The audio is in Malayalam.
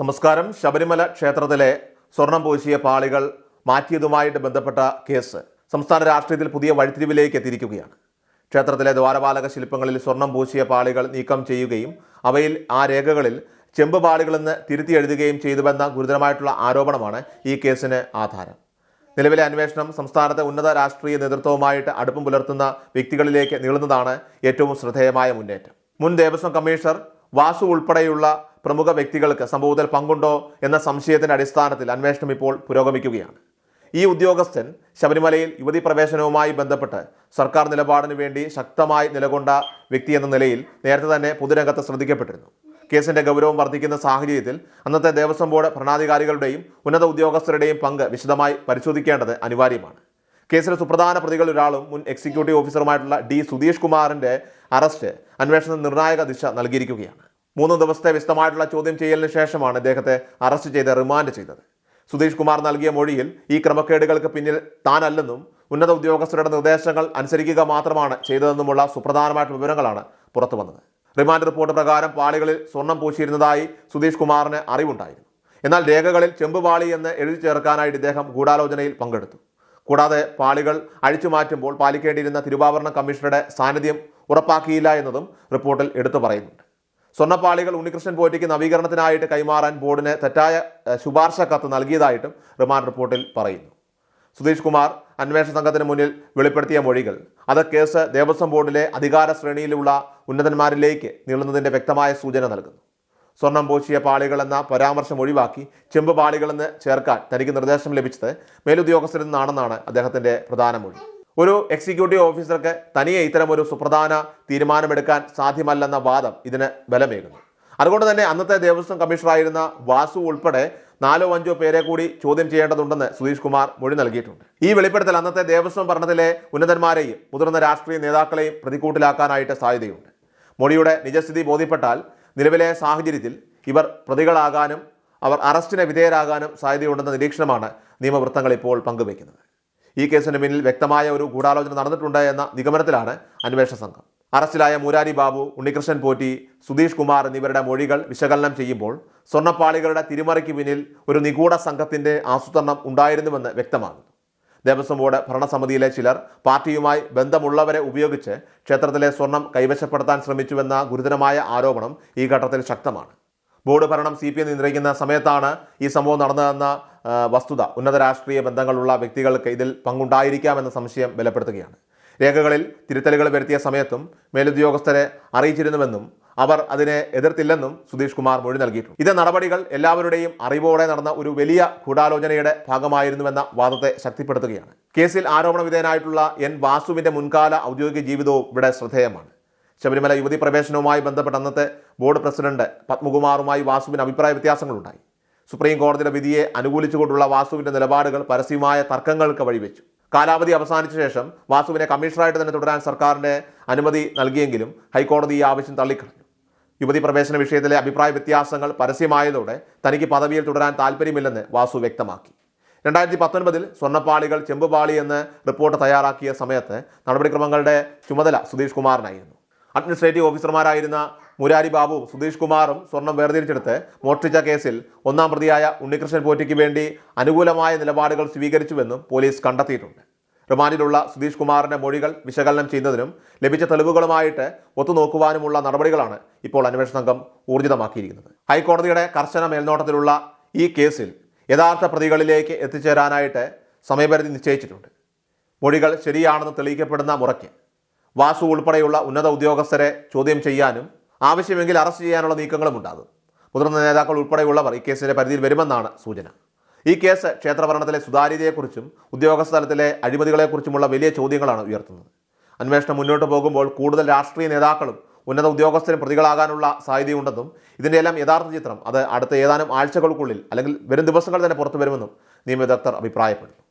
നമസ്കാരം. ശബരിമല ക്ഷേത്രത്തിലെ സ്വർണം പൂശിയ പാളികൾ മാറ്റിയതുമായിട്ട് ബന്ധപ്പെട്ട കേസ് സംസ്ഥാന രാഷ്ട്രീയത്തിൽ പുതിയ വഴിത്തിരിവിലേക്ക് എത്തിയിരിക്കുകയാണ്. ക്ഷേത്രത്തിലെ ദ്വാരപാലക ശില്പങ്ങളിൽ സ്വർണം പൂശിയ പാളികൾ നീക്കം ചെയ്യുകയും അവയിൽ ആ രേഖകളിൽ ചെമ്പ് പാളികളെന്ന് തിരുത്തി എഴുതുകയും ചെയ്തുവെന്ന ഗുരുതരമായിട്ടുള്ള ആരോപണമാണ് ഈ കേസിന് ആധാരം. നിലവിലെ അന്വേഷണം സംസ്ഥാനത്തെ ഉന്നത രാഷ്ട്രീയ നേതൃത്വവുമായിട്ട് അടുപ്പം പുലർത്തുന്ന വ്യക്തികളിലേക്ക് നീളുന്നതാണ് ഏറ്റവും ശ്രദ്ധേയമായ മുന്നേറ്റം. മുൻ ദേവസ്വം കമ്മീഷണർ വാസു ഉൾപ്പെടെയുള്ള പ്രമുഖ വ്യക്തികൾക്ക് സംഭവത്തിൽ പങ്കുണ്ടോ എന്ന സംശയത്തിന്റെ അടിസ്ഥാനത്തിൽ അന്വേഷണം ഇപ്പോൾ പുരോഗമിക്കുകയാണ്. ഈ ഉദ്യോഗസ്ഥൻ ശബരിമലയിൽ യുവതി പ്രവേശനവുമായി ബന്ധപ്പെട്ട് സർക്കാർ നിലപാടിന് വേണ്ടി ശക്തമായി നിലകൊണ്ട വ്യക്തി എന്ന നിലയിൽ നേരത്തെ തന്നെ പൊതുരംഗത്ത് ശ്രദ്ധിക്കപ്പെട്ടിരുന്നു. കേസിന്റെ ഗൗരവം വർദ്ധിക്കുന്ന സാഹചര്യത്തിൽ അന്നത്തെ ദേവസ്വം ബോർഡ് ഭരണാധികാരികളുടെയും ഉന്നത ഉദ്യോഗസ്ഥരുടെയും പങ്ക് വിശദമായി പരിശോധിക്കേണ്ടത് അനിവാര്യമാണ്. കേസിലെ സുപ്രധാന പ്രതികളിൽ ഒരാളും മുൻ എക്സിക്യൂട്ടീവ് ഓഫീസറുമായിട്ടുള്ള ഡി സുധീഷ് കുമാറിന്റെ അറസ്റ്റ് അന്വേഷണത്തിന് നിർണായക ദിശ നൽകിയിരിക്കുകയാണ്. മൂന്ന് ദിവസത്തെ വിശദമായിട്ടുള്ള ചോദ്യം ചെയ്യലിന് ശേഷമാണ് ഇദ്ദേഹത്തെ അറസ്റ്റ് ചെയ്ത് റിമാൻഡ് ചെയ്തത്. സുധീഷ് കുമാർ നൽകിയ മൊഴിയിൽ ഈ ക്രമക്കേടുകൾക്ക് പിന്നിൽ താനല്ലെന്നും ഉന്നത ഉദ്യോഗസ്ഥരുടെ നിർദ്ദേശങ്ങൾ അനുസരിക്കുക മാത്രമാണ് ചെയ്തതെന്നുമുള്ള സുപ്രധാനമായിട്ടുള്ള വിവരങ്ങളാണ് പുറത്തു വന്നത്. റിമാൻഡ് റിപ്പോർട്ട് പ്രകാരം പാളികളിൽ സ്വർണം പൂശിയിരുന്നതായി സുധീഷ് കുമാറിന് അറിവുണ്ടായിരുന്നു. എന്നാൽ രേഖകളിൽ ചെമ്പ് പാളി എന്ന് എഴുതി ചേർക്കാനായിട്ട് ഇദ്ദേഹം ഗൂഢാലോചനയിൽ പങ്കെടുത്തു. കൂടാതെ പാളികൾ അഴിച്ചു മാറ്റുമ്പോൾ പാലിക്കേണ്ടിയിരുന്ന തിരുവാഭരണ കമ്മീഷണറുടെ സാന്നിധ്യം ഉറപ്പാക്കിയില്ല എന്നതും റിപ്പോർട്ടിൽ എടുത്തു പറയുന്നുണ്ട്. സ്വർണപ്പാളികൾ ഉണ്ണികൃഷ്ണൻ പോറ്റിക്ക് നവീകരണത്തിനായിട്ട് കൈമാറാൻ ബോർഡിന് തെറ്റായ ശുപാർശ കത്ത് നൽകിയതായിട്ടും റിമാൻഡ് റിപ്പോർട്ടിൽ പറയുന്നു. സുധീഷ് കുമാർ അന്വേഷണ സംഘത്തിന് മുന്നിൽ വെളിപ്പെടുത്തിയ മൊഴികൾ അത് കേസ് ദേവസ്വം ബോർഡിലെ അധികാര ശ്രേണിയിലുള്ള ഉന്നതന്മാരിലേക്ക് നീളുന്നതിന്റെ വ്യക്തമായ സൂചന നൽകുന്നു. സ്വർണം പൂശിയ പാളികൾ എന്ന പരാമർശം ഒഴിവാക്കി ചെമ്പ് പാളികളെന്ന് ചേർക്കാൻ തനിക്ക് നിർദ്ദേശം ലഭിച്ചത് മേലുദ്യോഗസ്ഥരിൽ നിന്നാണെന്നാണ് അദ്ദേഹത്തിന്റെ പ്രധാന മൊഴി. ഒരു എക്സിക്യൂട്ടീവ് ഓഫീസർക്ക് തനിയെ ഇത്തരം ഒരു സുപ്രധാന തീരുമാനമെടുക്കാൻ സാധ്യമല്ലെന്ന വാദം ഇതിന് ബലമേകുന്നു. അതുകൊണ്ട് തന്നെ അന്നത്തെ ദേവസ്വം കമ്മീഷണറായിരുന്ന വാസു ഉൾപ്പെടെ നാലോ അഞ്ചോ പേരെ കൂടി ചോദ്യം ചെയ്യേണ്ടതുണ്ടെന്ന് സുധീഷ് കുമാർ മൊഴി നൽകിയിട്ടുണ്ട്. ഈ വെളിപ്പെടുത്തൽ അന്നത്തെ ദേവസ്വം ഭരണത്തിലെ ഉന്നതന്മാരെയും മുതിർന്ന രാഷ്ട്രീയ നേതാക്കളെയും പ്രതിക്കൂട്ടിലാക്കാനായിട്ട് സാധ്യതയുണ്ട്. മൊഴിയുടെ നിജസ്ഥിതി ബോധ്യപ്പെട്ടാൽ നിലവിലെ സാഹചര്യത്തിൽ ഇവർ പ്രതികളാകാനും അവർ അറസ്റ്റിന് വിധേയരാകാനും സാധ്യതയുണ്ടെന്ന നിരീക്ഷണമാണ് നിയമവൃത്തങ്ങൾ ഇപ്പോൾ പങ്കുവയ്ക്കുന്നത്. ഈ കേസിന് പിന്നിൽ വ്യക്തമായ ഒരു ഗൂഢാലോചന നടന്നിട്ടുണ്ട് എന്ന നിഗമനത്തിലാണ് അന്വേഷണ സംഘം. അറസ്റ്റിലായ മുരാരി ബാബു ഉണ്ണികൃഷ്ണൻ പോറ്റി സുധീഷ് കുമാർ എന്നിവരുടെ മൊഴികൾ വിശകലനം ചെയ്യുമ്പോൾ സ്വർണപ്പാളികളുടെ തിരിമറിക്ക് പിന്നിൽ ഒരു നിഗൂഢ സംഘത്തിന്റെ ആസൂത്രണം ഉണ്ടായിരുന്നുവെന്ന് വ്യക്തമാകുന്നു. ദേവസ്വം ബോർഡ് ഭരണസമിതിയിലെ ചിലർ പാർട്ടിയുമായി ബന്ധമുള്ളവരെ ഉപയോഗിച്ച് ക്ഷേത്രത്തിലെ സ്വർണം കൈവശപ്പെടുത്താൻ ശ്രമിച്ചുവെന്ന ഗുരുതരമായ ആരോപണം ഈ ഘട്ടത്തിൽ ശക്തമാണ്. ബോർഡ് ഭരണം സി പി എം നിയന്ത്രിക്കുന്ന സമയത്താണ് ഈ സംഭവം നടന്നതെന്ന വസ്തുത ഉന്നത രാഷ്ട്രീയ ബന്ധങ്ങളുള്ള വ്യക്തികൾക്ക് ഇതിൽ പങ്കുണ്ടായിരിക്കാമെന്ന സംശയം ബലപ്പെടുത്തുകയാണ്. രേഖകളിൽ തിരുത്തലുകൾ വരുത്തിയ സമയത്തും മേലുദ്യോഗസ്ഥരെ അറിയിച്ചിരുന്നുവെന്നും അവർ അതിനെ എതിർത്തില്ലെന്നും സുധീഷ് കുമാർ മൊഴി നൽകിയിട്ടുണ്ട്. ഇത് നടപടികൾ എല്ലാവരുടെയും അറിവോടെ നടന്ന ഒരു വലിയ ഗൂഢാലോചനയുടെ ഭാഗമായിരുന്നുവെന്ന വാദത്തെ ശക്തിപ്പെടുത്തുകയാണ്. കേസിൽ ആരോപണ വിധേയനായിട്ടുള്ള എൻ വാസുവിന്റെ മുൻകാല ഔദ്യോഗിക ജീവിതവും ഇവിടെ ശ്രദ്ധേയമാണ്. ശബരിമല യുവതി പ്രവേശനവുമായി ബന്ധപ്പെട്ട അന്നത്തെ ബോർഡ് പ്രസിഡന്റ് പത്മകുമാറുമായി വാസുവിന് അഭിപ്രായ വ്യത്യാസങ്ങളുണ്ടായി. സുപ്രീം കോടതിയുടെ വിധിയെ അനുകൂലിച്ചുകൊണ്ടുള്ള വാസുവിന്റെ നിലപാടുകൾ പരസ്യമായ തർക്കങ്ങൾക്ക് വഴിവെച്ചു. കാലാവധി അവസാനിച്ച ശേഷം വാസുവിനെ കമ്മീഷണറായിട്ട് തന്നെ തുടരാൻ സർക്കാരിന്റെ അനുമതി നൽകിയെങ്കിലും ഹൈക്കോടതി ഈ ആവശ്യം തള്ളിക്കളഞ്ഞു. യുവതി പ്രവേശന വിഷയത്തിലെ അഭിപ്രായ വ്യത്യാസങ്ങൾ പരസ്യമായതോടെ തനിക്ക് പദവിയിൽ തുടരാൻ താല്പര്യമില്ലെന്ന് വാസു വ്യക്തമാക്കി. രണ്ടായിരത്തി പത്തൊൻപതിൽ സ്വർണപ്പാളികൾ ചെമ്പുപാളി എന്ന് റിപ്പോർട്ട് തയ്യാറാക്കിയ സമയത്ത് നടപടിക്രമങ്ങളുടെ ചുമതല സുധീഷ് കുമാറിനായിരുന്നു. അഡ്മിനിസ്ട്രേറ്റീവ് ഓഫീസർമാരായിരുന്ന മുരാരി ബാബു സുധീഷ് കുമാറും സ്വർണം വേർതിരിച്ചെടുത്ത് മോഷ്ടിച്ച കേസിൽ ഒന്നാം പ്രതിയായ ഉണ്ണികൃഷ്ണൻ പോറ്റിക്ക് വേണ്ടി അനുകൂലമായ നിലപാടുകൾ സ്വീകരിച്ചുവെന്നും പോലീസ് കണ്ടെത്തിയിട്ടുണ്ട്. റിമാൻഡിലുള്ള സുധീഷ് കുമാറിന്റെ മൊഴികൾ വിശകലനം ചെയ്യുന്നതിനും ലഭിച്ച തെളിവുകളുമായിട്ട് ഒത്തുനോക്കുവാനുമുള്ള നടപടികളാണ് ഇപ്പോൾ അന്വേഷണ സംഘം ഊർജിതമാക്കിയിരിക്കുന്നത്. ഹൈക്കോടതിയുടെ കർശന മേൽനോട്ടത്തിലുള്ള ഈ കേസിൽ യഥാർത്ഥ പ്രതികളിലേക്ക് എത്തിച്ചേരാനായിട്ട് സമയപരിധി നിശ്ചയിച്ചിട്ടുണ്ട്. മൊഴികൾ ശരിയാണെന്ന് തെളിയിക്കപ്പെടുന്ന മുറയ്ക്ക് വാസു ഉൾപ്പെടെയുള്ള ഉന്നത ഉദ്യോഗസ്ഥരെ ചോദ്യം ചെയ്യാനും ആവശ്യമെങ്കിൽ അറസ്റ്റ് ചെയ്യാനുള്ള നീക്കങ്ങളും ഉണ്ടാകും. മുതിർന്ന നേതാക്കൾ ഉൾപ്പെടെയുള്ളവർ ഈ കേസിന്റെ പരിധിയിൽ വരുമെന്നാണ് സൂചന. ഈ കേസ് ക്ഷേത്രഭരണത്തിലെ സുതാര്യതയെക്കുറിച്ചും ഉദ്യോഗസ്ഥ തലത്തിലെ അഴിമതികളെക്കുറിച്ചുമുള്ള വലിയ ചോദ്യങ്ങളാണ് ഉയർത്തുന്നത്. അന്വേഷണം മുന്നോട്ട് പോകുമ്പോൾ കൂടുതൽ രാഷ്ട്രീയ നേതാക്കളും ഉന്നത ഉദ്യോഗസ്ഥരും പ്രതികളാകാനുള്ള സാധ്യതയുണ്ടെന്നും ഇതിന്റെ എല്ലാം യഥാർത്ഥ ചിത്രം. അത് അടുത്ത ഏതാനും ആഴ്ചകൾക്കുള്ളിൽ അല്ലെങ്കിൽ വരും ദിവസങ്ങൾ തന്നെ പുറത്തു വരുമെന്നും നിയമവിദഗ്ധർ അഭിപ്രായപ്പെടുന്നു.